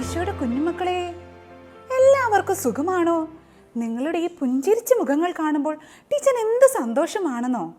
ഈശോയുടെ കുഞ്ഞുമക്കളെ എല്ലാവർക്കും സുഖമാണോ? നിങ്ങളുടെ ഈ പുഞ്ചിരിച്ച മുഖങ്ങൾ കാണുമ്പോൾ ടീച്ചർ എന്ത് സന്തോഷമാണെന്നോ?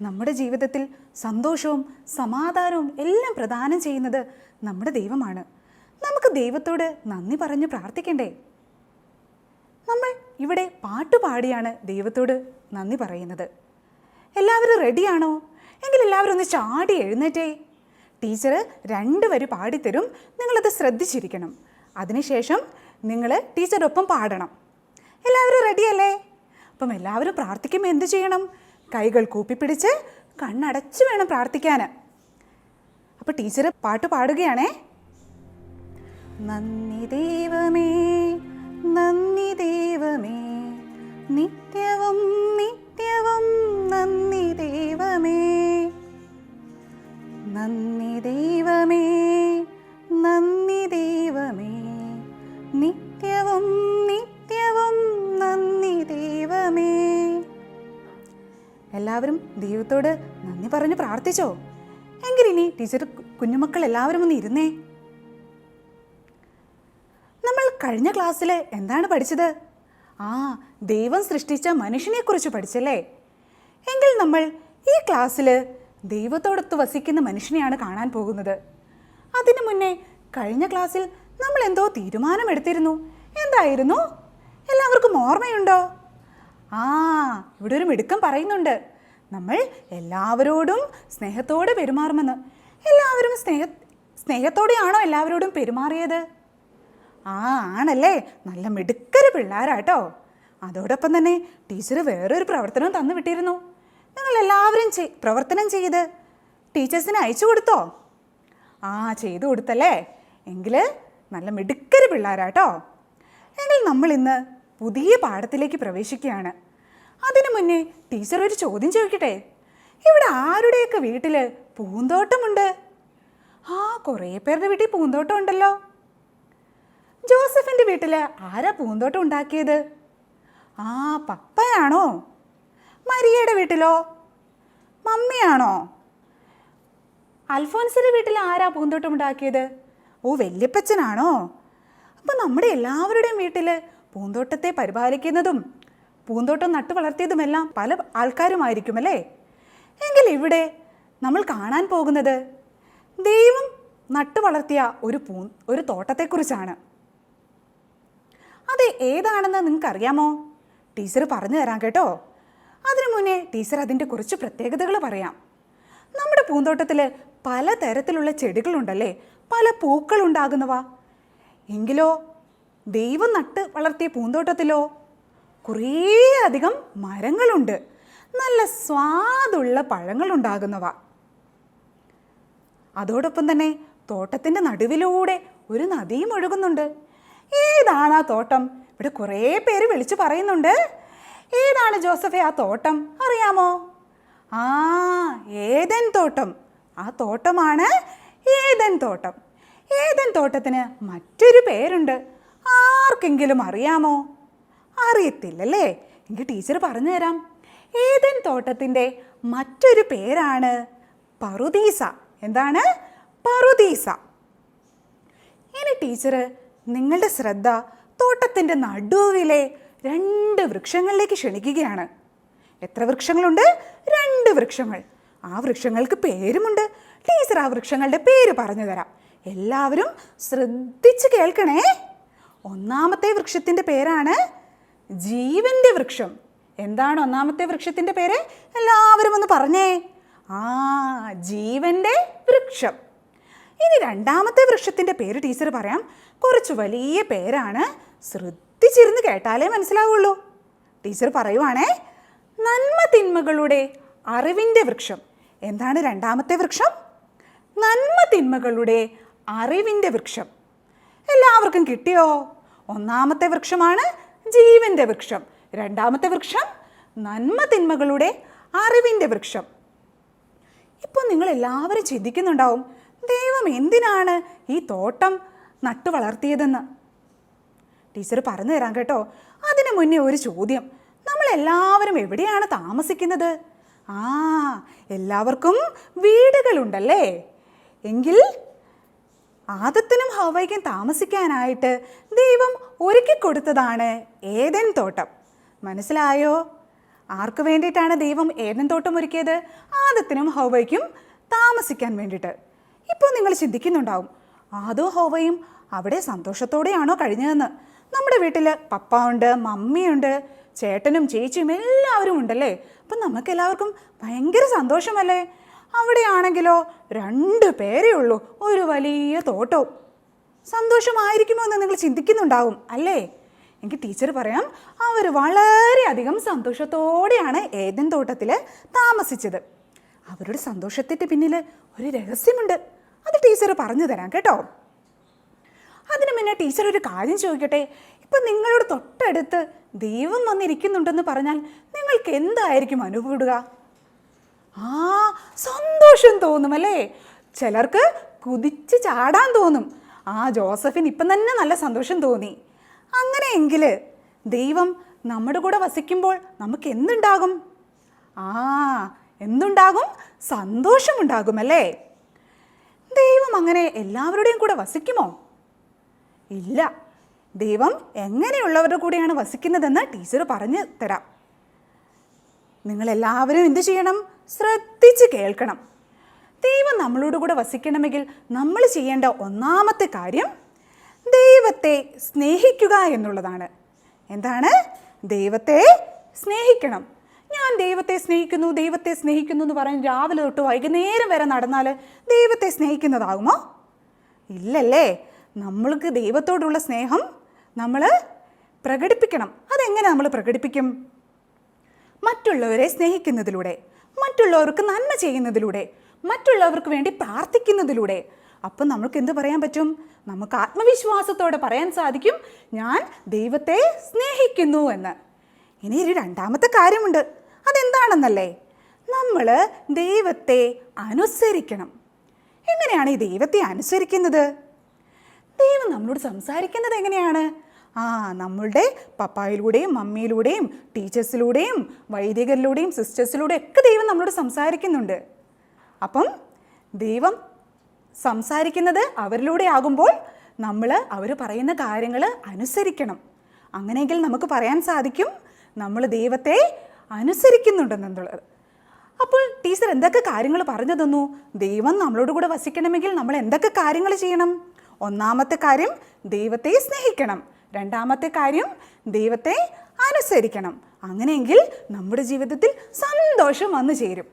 നമ്മുടെ ജീവിതത്തിൽ സന്തോഷവും സമാധാനവും എല്ലാം പ്രദാനം ചെയ്യുന്നത് നമ്മുടെ ദൈവമാണ്. നമുക്ക് ദൈവത്തോട് നന്ദി പറഞ്ഞ് പ്രാർത്ഥിക്കണ്ടേ? നമ്മൾ ഇവിടെ പാട്ടുപാടിയാണ് ദൈവത്തോട് നന്ദി പറയുന്നത്. എല്ലാവരും റെഡിയാണോ എങ്കിൽ എല്ലാവരും ഒന്ന് ചാടി എഴുന്നേറ്റേ. ടീച്ചർ രണ്ട് വരി പാടിത്തരും നിങ്ങളത് ശ്രദ്ധിച്ചിരിക്കണം. അതിനുശേഷം നിങ്ങൾ ടീച്ചറൊപ്പം പാടണം. എല്ലാവരും റെഡിയല്ലേ? അപ്പം എല്ലാവരും പ്രാർത്ഥിക്കുമ്പോൾ എന്ത് ചെയ്യണം? കൈകൾ കൂപ്പിപ്പിടിച്ച് കണ്ണടച്ച് വേണം പ്രാർത്ഥിക്കാൻ അപ്പോൾ ടീച്ചർ പാട്ട് പാടുകയാണേ. നന്ദി ദൈവമേ നന്ദി ദൈവമേ നിത്യവും ദൈവത്തോട് നന്ദി പറഞ്ഞ് പ്രാർത്ഥിച്ചോ? എങ്കിലിനി ടീച്ചർ കുഞ്ഞുമക്കൾ എല്ലാവരും ഒന്ന് ഇരുന്നേ. നമ്മൾ കഴിഞ്ഞ ക്ലാസ്സിൽ എന്താണ് പഠിച്ചത്? ആ ദൈവം സൃഷ്ടിച്ച മനുഷ്യനെക്കുറിച്ച് പഠിച്ചല്ലേ? എങ്കിൽ നമ്മൾ ഈ ക്ലാസ്സിൽ ദൈവത്തോടൊത്ത് വസിക്കുന്ന മനുഷ്യനെയാണ് കാണാൻ പോകുന്നത്. അതിനു മുന്നേ കഴിഞ്ഞ ക്ലാസ്സിൽ നമ്മൾ എന്തോ തീരുമാനമെടുത്തിരുന്നു. എന്തായിരുന്നു? എല്ലാവർക്കും ഓർമ്മയുണ്ടോ? ആ ഇവിടെ ഒരു മിടുക്കം പറയുന്നുണ്ട്. നമ്മൾ എല്ലാവരോടും സ്നേഹത്തോടെ പെരുമാറുമെന്ന്. എല്ലാവരും സ്നേഹ സ്നേഹത്തോടെയാണോ എല്ലാവരോടും പെരുമാറിയത്? ആ ആണല്ലേ. നല്ല മിടുക്കര് പിള്ളേരാട്ടോ. അതോടൊപ്പം തന്നെ ടീച്ചർ വേറൊരു പ്രവർത്തനം തന്നു വിട്ടിരുന്നു. നിങ്ങൾ എല്ലാവരും പ്രവർത്തനം ചെയ്ത് ടീച്ചേഴ്സിന് അയച്ചു കൊടുത്തോ? ആ ചെയ്തു കൊടുത്തല്ലേ. എങ്കിൽ നല്ല മിടുക്കര് പിള്ളേരാട്ടോ. എങ്കിൽ നമ്മൾ ഇന്ന് പുതിയ പാഠത്തിലേക്ക് പ്രവേശിക്കുകയാണ്. അതിനു മുന്നേ ടീച്ചർ ഒരു ചോദ്യം ചോദിക്കട്ടെ? ഇവിടെ ആരുടെയൊക്കെ വീട്ടിൽ പൂന്തോട്ടമുണ്ട്? ആ കുറേ പേരുടെ വീട്ടിൽ പൂന്തോട്ടം ഉണ്ടല്ലോ ജോസഫിന്റെ വീട്ടിൽ ആരാ പൂന്തോട്ടം ഉണ്ടാക്കിയത്? ആ പപ്പയാണോ? മരിയയുടെ വീട്ടിലോ? മമ്മിയാണോ? അൽഫോൻസിന്റെ വീട്ടിൽ ആരാ പൂന്തോട്ടം ഉണ്ടാക്കിയത്? ഓ വല്യപ്പച്ചനാണോ? അപ്പം നമ്മുടെ എല്ലാവരുടെയും വീട്ടിൽ പൂന്തോട്ടത്തെ പരിപാലിക്കുന്നതും പൂന്തോട്ടം നട്ടു വളർത്തിയതുമെല്ലാം പല ആൾക്കാരുമായിരിക്കും അല്ലേ എങ്കിൽ ഇവിടെ നമ്മൾ കാണാൻ പോകുന്നത് ദൈവം നട്ടു വളർത്തിയ ഒരു പൂ ഒരു തോട്ടത്തെക്കുറിച്ചാണ്. അത് ഏതാണെന്ന് നിങ്ങൾക്കറിയാമോ? ടീച്ചർ പറഞ്ഞു തരാം കേട്ടോ. അതിനു മുന്നേ ടീച്ചർ അതിന്റെ കുറച്ച് പ്രത്യേകതകൾ പറയാം. നമ്മുടെ പൂന്തോട്ടത്തിൽ പല തരത്തിലുള്ള ചെടികളുണ്ടല്ലേ? പല പൂക്കളുണ്ടാകുന്നവ. എങ്കിലോ ദൈവം നട്ട് വളർത്തിയ പൂന്തോട്ടത്തിലോ കുറേയധികം മരങ്ങളുണ്ട്. നല്ല സ്വാദുള്ള പഴങ്ങളുണ്ടാകുന്നവ. അതോടൊപ്പം തന്നെ തോട്ടത്തിന്റെ നടുവിലൂടെ ഒരു നദിയും ഒഴുകുന്നുണ്ട്. ഏതാണ് ആ തോട്ടം? ഇവിടെ കുറേ പേര് വിളിച്ചു പറയുന്നുണ്ട്. ഏതാണ് ജോസഫെ ആ തോട്ടം? അറിയാമോ? ആ ഏതൻ തോട്ടം. ആ തോട്ടമാണ് ഏതൻ തോട്ടം. ഏതൻ തോട്ടത്തിന് മറ്റൊരു പേരുണ്ട്. ആർക്കെങ്കിലും അറിയാമോ? അറിയത്തില്ലല്ലേ? എനിക്ക് ടീച്ചർ പറഞ്ഞു തരാം ഏതൻ തോട്ടത്തിന്റെ മറ്റൊരു പേരാണ് പറുദീസ. എന്താണ്? പറുദീസ. ഇനി ടീച്ചർ നിങ്ങളുടെ ശ്രദ്ധ തോട്ടത്തിന്റെ നടുവിലെ രണ്ട് വൃക്ഷങ്ങളിലേക്ക് ക്ഷണിക്കുകയാണ്. എത്ര വൃക്ഷങ്ങളുണ്ട്? രണ്ട് വൃക്ഷങ്ങൾ. ആ വൃക്ഷങ്ങൾക്ക് പേരുമുണ്ട്. ടീച്ചർ ആ വൃക്ഷങ്ങളുടെ പേര് പറഞ്ഞു തരാം എല്ലാവരും ശ്രദ്ധിച്ച് കേൾക്കണേ. ഒന്നാമത്തെ വൃക്ഷത്തിന്റെ പേരാണ് ജീവന്റെ വൃക്ഷം. എന്താണ് ഒന്നാമത്തെ വൃക്ഷത്തിന്റെ പേര്? എല്ലാവരും ഒന്ന് പറഞ്ഞേ. ആ ജീവന്റെ വൃക്ഷം. ഇനി രണ്ടാമത്തെ വൃക്ഷത്തിന്റെ പേര് ടീച്ചർ പറയാം. കുറച്ച് വലിയ പേരാണ് ശ്രദ്ധിച്ചിരുന്ന് കേട്ടാലേ മനസ്സിലാവുള്ളൂ. ടീച്ചർ പറയുവാണേ നന്മ തിന്മകളുടെ അറിവിന്റെ വൃക്ഷം. എന്താണ് രണ്ടാമത്തെ വൃക്ഷം? നന്മ തിന്മകളുടെ അറിവിന്റെ വൃക്ഷം. എല്ലാവർക്കും കിട്ടിയോ? ഒന്നാമത്തെ വൃക്ഷമാണ് ജീവന്റെ വൃക്ഷം. രണ്ടാമത്തെ വൃക്ഷം നന്മ തിന്മകളുടെ അറിവിന്റെ വൃക്ഷം. ഇപ്പോൾ നിങ്ങൾ എല്ലാവരും ചിന്തിക്കുന്നുണ്ടാവും ദൈവം എന്തിനാണ് ഈ തോട്ടം നട്ടു വളർത്തിയതെന്ന്? ടീച്ചർ പറഞ്ഞു തരാം കേട്ടോ. അതിനു മുന്നേ ഒരു ചോദ്യം. നമ്മൾ എല്ലാവരും എവിടെയാണ് താമസിക്കുന്നത്? ആ എല്ലാവർക്കും വീടുകളുണ്ടല്ലേ? എങ്കിൽ ആദത്തിനും ഹവയ്ക്കും താമസിക്കാനായിട്ട് ദൈവം ഒരുക്കി കൊടുത്തതാണ് ഏതൻ തോട്ടം. മനസ്സിലായോ? ആർക്ക് വേണ്ടിയിട്ടാണ് ദൈവം ഏതൻ തോട്ടം ഒരുക്കിയത്? ആദത്തിനും ഹവയ്ക്കും താമസിക്കാൻ വേണ്ടിയിട്ട്. ഇപ്പോൾ നിങ്ങൾ ചിന്തിക്കുന്നുണ്ടാവും ആദോ ഹോവയും അവിടെ സന്തോഷത്തോടെയാണോ കഴിഞ്ഞതെന്ന്? നമ്മുടെ വീട്ടിൽ പപ്പ ഉണ്ട് മമ്മിയുണ്ട് ചേട്ടനും ചേച്ചിയും എല്ലാവരും ഉണ്ടല്ലേ? അപ്പം നമുക്ക് എല്ലാവർക്കും ഭയങ്കര സന്തോഷമല്ലേ? അവിടെയാണെങ്കിലോ രണ്ട് പേരേ ഉള്ളൂ. ഒരു വലിയ തോട്ടവും. സന്തോഷമായിരിക്കുമോ എന്ന് നിങ്ങൾ ചിന്തിക്കുന്നുണ്ടാവും അല്ലേ? എനിക്ക് ടീച്ചർ പറയാം അവർ വളരെയധികം സന്തോഷത്തോടെയാണ് ഏതൻ തോട്ടത്തിൽ താമസിച്ചത്. അവരുടെ സന്തോഷത്തിന്റെ പിന്നിൽ ഒരു രഹസ്യമുണ്ട്. അത് ടീച്ചർ പറഞ്ഞു തരാം കേട്ടോ. അതിനു മുന്നേ ടീച്ചർ ഒരു കാര്യം ചോദിക്കട്ടെ? ഇപ്പം നിങ്ങളുടെ തൊട്ടടുത്ത് ദൈവം വന്നിരിക്കുന്നുണ്ടെന്ന് പറഞ്ഞാൽ നിങ്ങൾക്ക് എന്തായിരിക്കും അനുഭവപ്പെടുക? ആ സന്തോഷം തോന്നും അല്ലേ? ചിലർക്ക് കുതിച്ച് ചാടാൻ തോന്നും. ആ ജോസഫിന് ഇപ്പം തന്നെ നല്ല സന്തോഷം തോന്നി. അങ്ങനെയെങ്കിൽ ദൈവം നമ്മുടെ കൂടെ വസിക്കുമ്പോൾ നമുക്ക് എന്തുണ്ടാകും? ആ എന്തുണ്ടാകും? സന്തോഷമുണ്ടാകും അല്ലേ? ദൈവം അങ്ങനെ എല്ലാവരുടെയും കൂടെ വസിക്കുമോ? ഇല്ല. ദൈവം എങ്ങനെയുള്ളവരുടെ കൂടെയാണ് വസിക്കുന്നതെന്ന് ടീച്ചർ പറഞ്ഞു തരാം. നിങ്ങളെല്ലാവരും എന്ത് ചെയ്യണം? ശ്രദ്ധിച്ച് കേൾക്കണം. ദൈവം നമ്മളോട് കൂടെ വസിക്കണമെങ്കിൽ നമ്മൾ ചെയ്യേണ്ട ഒന്നാമത്തെ കാര്യം ദൈവത്തെ സ്നേഹിക്കുക എന്നുള്ളതാണ്. എന്താണ്? ദൈവത്തെ സ്നേഹിക്കണം. ഞാൻ ദൈവത്തെ സ്നേഹിക്കുന്നു ദൈവത്തെ സ്നേഹിക്കുന്നു എന്ന് പറഞ്ഞ് രാവിലെ തൊട്ട് വൈകുന്നേരം വരെ നടന്നാൽ ദൈവത്തെ സ്നേഹിക്കുന്നതാകുമോ? ഇല്ലല്ലേ. നമ്മൾക്ക് ദൈവത്തോടുള്ള സ്നേഹം നമ്മൾ പ്രകടിപ്പിക്കണം. അതെങ്ങനെ നമ്മൾ പ്രകടിപ്പിക്കും? മറ്റുള്ളവരെ സ്നേഹിക്കുന്നതിലൂടെ മറ്റുള്ളവർക്ക് നന്മ ചെയ്യുന്നതിലൂടെ മറ്റുള്ളവർക്ക് വേണ്ടി പ്രാർത്ഥിക്കുന്നതിലൂടെ. അപ്പം നമുക്ക് എന്ത് പറയാൻ പറ്റും? നമുക്ക് ആത്മവിശ്വാസത്തോടെ പറയാൻ സാധിക്കും ഞാൻ ദൈവത്തെ സ്നേഹിക്കുന്നു എന്ന്. ഇനി ഒരു രണ്ടാമത്തെ കാര്യമുണ്ട്. അതെന്താണെന്നല്ലേ? നമ്മൾ ദൈവത്തെ അനുസരിക്കണം. എങ്ങനെയാണ് ഈ ദൈവത്തെ അനുസരിക്കുന്നത്? ദൈവം നമ്മളോട് സംസാരിക്കുന്നത് എങ്ങനെയാണ്? ആ നമ്മളുടെ പപ്പായിലൂടെയും മമ്മിയിലൂടെയും ടീച്ചേഴ്സിലൂടെയും വൈദികരിലൂടെയും സിസ്റ്റേഴ്സിലൂടെയും ഒക്കെ ദൈവം നമ്മളോട് സംസാരിക്കുന്നുണ്ട്. അപ്പം ദൈവം സംസാരിക്കുന്നത് അവരിലൂടെ ആകുമ്പോൾ നമ്മൾ അവർ പറയുന്ന കാര്യങ്ങൾ അനുസരിക്കണം. അങ്ങനെയെങ്കിൽ നമുക്ക് പറയാൻ സാധിക്കും നമ്മൾ ദൈവത്തെ അനുസരിക്കുന്നുണ്ടെന്നുള്ളത്. അപ്പോൾ ടീച്ചർ എന്തൊക്കെ കാര്യങ്ങൾ പറഞ്ഞു തന്നു? ദൈവം നമ്മളോട് കൂടെ വസിക്കണമെങ്കിൽ നമ്മൾ എന്തൊക്കെ കാര്യങ്ങൾ ചെയ്യണം? ഒന്നാമത്തെ കാര്യം ദൈവത്തെ സ്നേഹിക്കണം. രണ്ടാമത്തെ കാര്യം ദൈവത്തെ അനുസരിക്കണം. അങ്ങനെയെങ്കിൽ നമ്മുടെ ജീവിതത്തിൽ സന്തോഷം വന്നു ചേരും.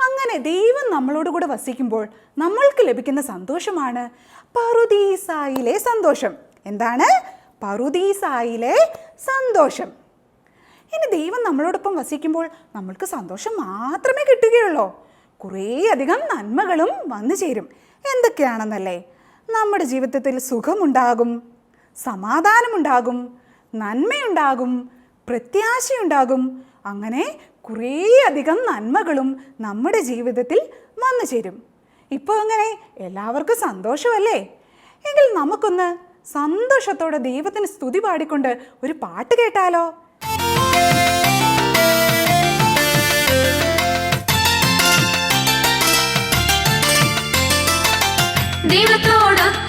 അങ്ങനെ ദൈവം നമ്മളോട് കൂടെ വസിക്കുമ്പോൾ നമ്മൾക്ക് ലഭിക്കുന്ന സന്തോഷമാണ് പറുദീസായിലെ സന്തോഷം. എന്താണ്? പറുദീസായിലെ സന്തോഷം. ഇനി ദൈവം നമ്മളോടൊപ്പം വസിക്കുമ്പോൾ നമ്മൾക്ക് സന്തോഷം മാത്രമേ കിട്ടുകയുള്ളൂ. കുറേയധികം നന്മകളും വന്നു ചേരും. എന്തൊക്കെയാണെന്നല്ലേ? നമ്മുടെ ജീവിതത്തിൽ സുഖമുണ്ടാകും. സമാധാനമുണ്ടാകും നന്മയുണ്ടാകും പ്രത്യാശയുണ്ടാകും. അങ്ങനെ കുറേയധികം നന്മകളും നമ്മുടെ ജീവിതത്തിൽ വന്നു ചേരും. ഇപ്പോൾ അങ്ങനെ എല്ലാവർക്കും സന്തോഷമല്ലേ? എങ്കിൽ നമുക്കൊന്ന് സന്തോഷത്തോടെ ദൈവത്തിന് സ്തുതി പാടിക്കൊണ്ട് ഒരു പാട്ട് കേട്ടാലോ? ദൈവത്തോടൊത്തിന്നും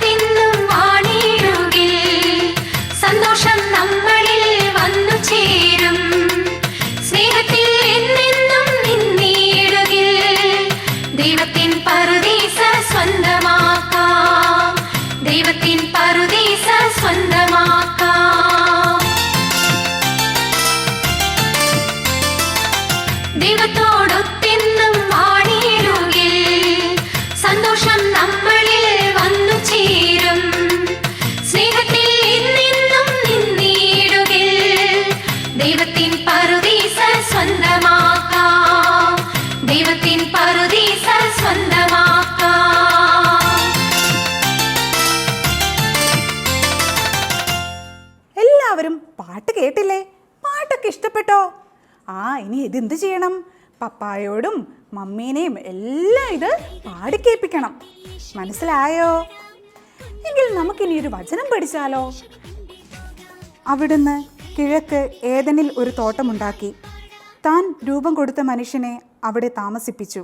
കേട്ടില്ലേ? പാട്ടൊക്കെ ഇഷ്ടപ്പെട്ടോ? ആ ഇനി ഇതെന്ത് ചെയ്യണം? പപ്പായോടും മമ്മീനെയും എല്ലാം ഇത് പാടിക്കേൽപ്പിക്കണം മനസ്സിലായോ? എങ്കിൽ നമുക്കിനി ഒരു വചനം പഠിച്ചാലോ? അവിടുന്ന് കിഴക്ക് ഏതനിൽ ഒരു തോട്ടമുണ്ടാക്കി. താൻ രൂപം കൊടുത്ത മനുഷ്യനെ അവിടെ താമസിപ്പിച്ചു.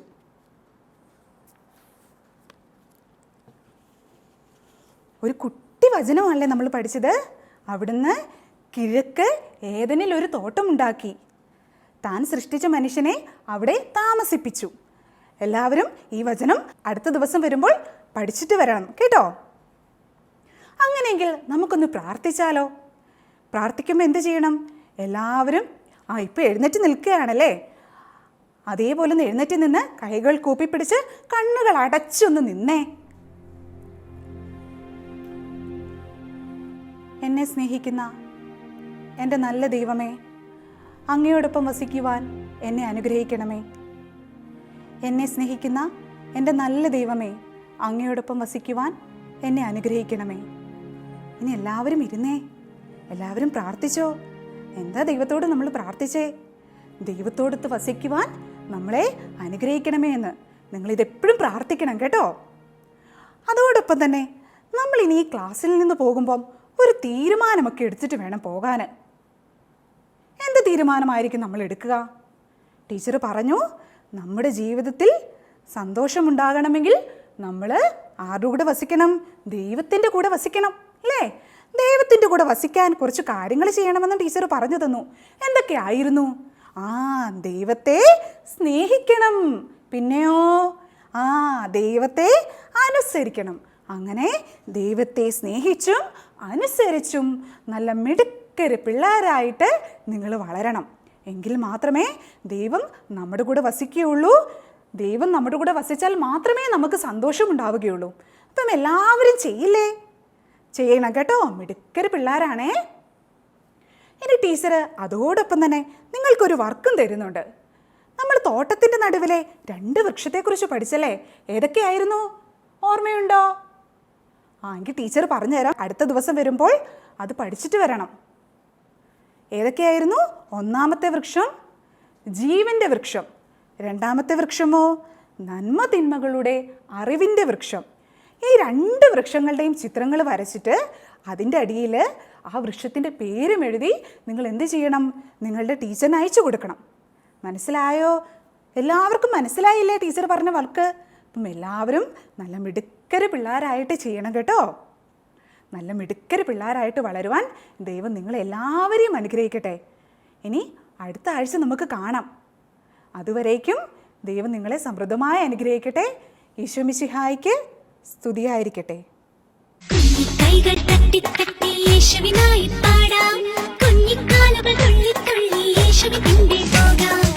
ഒരു കുട്ടി വചനമല്ലേ നമ്മൾ പഠിച്ചത്? അവിടുന്ന് കിഴക്ക് ഏതനിൽ ഒരു തോട്ടമുണ്ടാക്കി. താൻ സൃഷ്ടിച്ച മനുഷ്യനെ അവിടെ താമസിപ്പിച്ചു. എല്ലാവരും ഈ വചനം അടുത്ത ദിവസം വരുമ്പോൾ പഠിച്ചിട്ട് വരണം കേട്ടോ? അങ്ങനെയെങ്കിൽ നമുക്കൊന്ന് പ്രാർത്ഥിച്ചാലോ? പ്രാർത്ഥിക്കുമ്പോൾ എന്ത് ചെയ്യണം? എല്ലാവരും ആ ഇപ്പോൾ എഴുന്നേറ്റ് നിൽക്കുകയാണല്ലേ? അതേപോലെ എഴുന്നേറ്റ് നിന്ന് കൈകൾ കൂപ്പിപ്പിടിച്ച് കണ്ണുകൾ അടച്ചൊന്ന് നിന്നേ. എന്നെ സ്നേഹിക്കുന്ന എന്റെ നല്ല ദൈവമേ അങ്ങയോടൊപ്പം വസിക്കുവാൻ എന്നെ അനുഗ്രഹിക്കണമേ. എന്നെ സ്നേഹിക്കുന്ന എന്റെ നല്ല ദൈവമേ അങ്ങയോടൊപ്പം വസിക്കുവാൻ എന്നെ അനുഗ്രഹിക്കണമേ. ഇനി എല്ലാവരും ഇരുന്നേ എല്ലാവരും പ്രാർത്ഥിച്ചോ? എന്താ ദൈവത്തോട് നമ്മൾ പ്രാർത്ഥിച്ചേ? ദൈവത്തോടൊത്ത് വസിക്കുവാൻ നമ്മളെ അനുഗ്രഹിക്കണമേ എന്ന് നിങ്ങളിതെപ്പോഴും പ്രാർത്ഥിക്കണം കേട്ടോ. അതോടൊപ്പം തന്നെ നമ്മൾ ഇനി ഈ ക്ലാസ്സിൽ നിന്ന് പോകുമ്പം ഒരു തീരുമാനമൊക്കെ എടുത്തിട്ട് വേണം പോകാൻ. തീരുമാനമായിരിക്കും നമ്മൾ എടുക്കുക. ടീച്ചർ പറഞ്ഞു നമ്മുടെ ജീവിതത്തിൽ സന്തോഷമുണ്ടാകണമെങ്കിൽ നമ്മൾ ആരുടെ കൂടെ വസിക്കണം? ദൈവത്തിന്റെ കൂടെ വസിക്കണം അല്ലേ? ദൈവത്തിന്റെ കൂടെ വസിക്കാൻ കുറച്ച് കാര്യങ്ങൾ ചെയ്യണമെന്ന് ടീച്ചർ പറഞ്ഞു തന്നു. എന്തൊക്കെയായിരുന്നു ആ ദൈവത്തെ സ്നേഹിക്കണം. പിന്നെയോ? ആ ദൈവത്തെ അനുസരിക്കണം. അങ്ങനെ ദൈവത്തെ സ്നേഹിച്ചും അനുസരിച്ചും നല്ല മിടുക്കര് പിള്ളേരായിട്ട് നിങ്ങൾ വളരണം. എങ്കിൽ മാത്രമേ ദൈവം നമ്മുടെ കൂടെ വസിക്കുകയുള്ളൂ. ദൈവം നമ്മുടെ കൂടെ വസിച്ചാൽ മാത്രമേ നമുക്ക് സന്തോഷം ഉണ്ടാവുകയുള്ളൂ. അപ്പം എല്ലാവരും ചെയ്യില്ലേ? ചെയ്യണം കേട്ടോ. മിടുക്കര് പിള്ളേരാണേ. ഇനി ടീച്ചർ അതോടൊപ്പം തന്നെ നിങ്ങൾക്കൊരു വർക്കും തരുന്നുണ്ട്. നമ്മൾ തോട്ടത്തിന്റെ നടുവിലെ രണ്ട് വൃക്ഷത്തെക്കുറിച്ച് പഠിച്ചല്ലേ? ഏതൊക്കെയായിരുന്നു? ഓർമ്മയുണ്ടോ? ആ എങ്കിൽ ടീച്ചർ പറഞ്ഞുതരാം. അടുത്ത ദിവസം വരുമ്പോൾ അത് പഠിച്ചിട്ട് വരണം. ഏതൊക്കെയായിരുന്നു? ഒന്നാമത്തെ വൃക്ഷം ജീവന്റെ വൃക്ഷം. രണ്ടാമത്തെ വൃക്ഷമോ? നന്മ തിന്മകളുടെ അറിവിന്റെ വൃക്ഷം. ഈ രണ്ട് വൃക്ഷങ്ങളുടെയും ചിത്രങ്ങൾ വരച്ചിട്ട് അതിന്റെ അടിയിൽ ആ വൃക്ഷത്തിന്റെ പേരും എഴുതി നിങ്ങൾ എന്ത് ചെയ്യണം? നിങ്ങളുടെ ടീച്ചറിന് അയച്ചു കൊടുക്കണം. മനസ്സിലായോ? എല്ലാവർക്കും മനസ്സിലായില്ലേ ടീച്ചർ പറഞ്ഞ വർക്ക്? അപ്പം എല്ലാവരും നല്ല മിടുക്കര് പിള്ളേരായിട്ട് ചെയ്യണം കേട്ടോ. നല്ല മിടുക്കര് പിള്ളേരായിട്ട് വളരുവാൻ ദൈവം നിങ്ങളെല്ലാവരെയും അനുഗ്രഹിക്കട്ടെ. ഇനി അടുത്ത ആഴ്ച നമുക്ക് കാണാം. അതുവരേക്കും ദൈവം നിങ്ങളെ സമൃദ്ധമായി അനുഗ്രഹിക്കട്ടെ. ഈശോമിശിഹായിക്ക് സ്തുതിയായിരിക്കട്ടെ. കൈകൾ തട്ടി തട്ടി യേശുവിനായി പാടാം. കുഞ്ഞിക്കാലുകൾ തുള്ളി തുള്ളി യേശുവിൻ പോകാം.